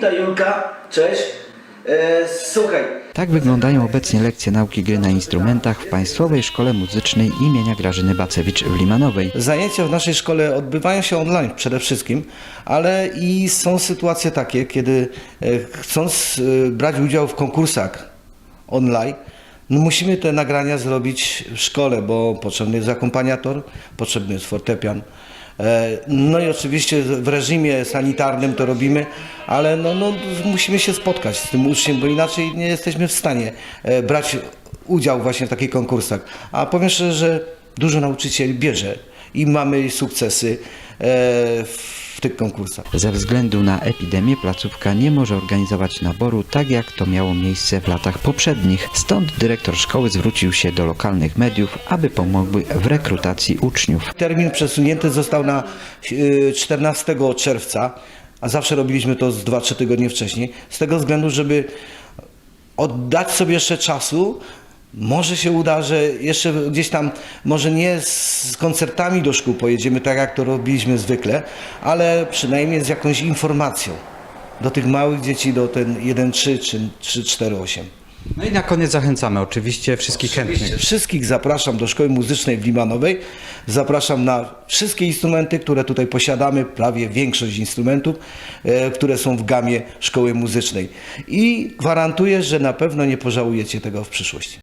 Witaj Julka, cześć. E, słuchaj, Tak wyglądają obecnie lekcje nauki gry na instrumentach w Państwowej Szkole Muzycznej imienia Grażyny Bacewicz w Limanowej. Zajęcia w naszej szkole odbywają się online przede wszystkim, ale i są sytuacje takie, kiedy e, chcąc e, brać udział w konkursach online, no musimy te nagrania zrobić w szkole, bo potrzebny jest akompaniator, potrzebny jest fortepian. E, No i oczywiście w reżimie sanitarnym to robimy, ale no, no, musimy się spotkać z tym uczniem, bo inaczej nie jesteśmy w stanie e, brać udział właśnie w takich konkursach. A powiem szczerze, że dużo nauczycieli bierze i mamy sukcesy e, tych konkursach. Ze względu na epidemię placówka nie może organizować naboru tak jak to miało miejsce w latach poprzednich. Stąd dyrektor szkoły zwrócił się do lokalnych mediów, aby pomogły w rekrutacji uczniów. Termin przesunięty został na e, 14 czerwca, a zawsze robiliśmy to z 2-3 tygodnie wcześniej, z tego względu, żeby oddać sobie jeszcze czasu. Może się uda, że jeszcze gdzieś tam, może nie z koncertami do szkół pojedziemy, tak jak to robiliśmy zwykle, ale przynajmniej z jakąś informacją do tych małych dzieci, do ten 1-3 czy 3-4-8. No i na koniec zachęcamy oczywiście wszystkich chętnych. Wszystkich zapraszam do Szkoły Muzycznej w Limanowej. Zapraszam na wszystkie instrumenty, które tutaj posiadamy, prawie większość instrumentów, e, które są w gamie Szkoły Muzycznej. I gwarantuję, że na pewno nie pożałujecie tego w przyszłości.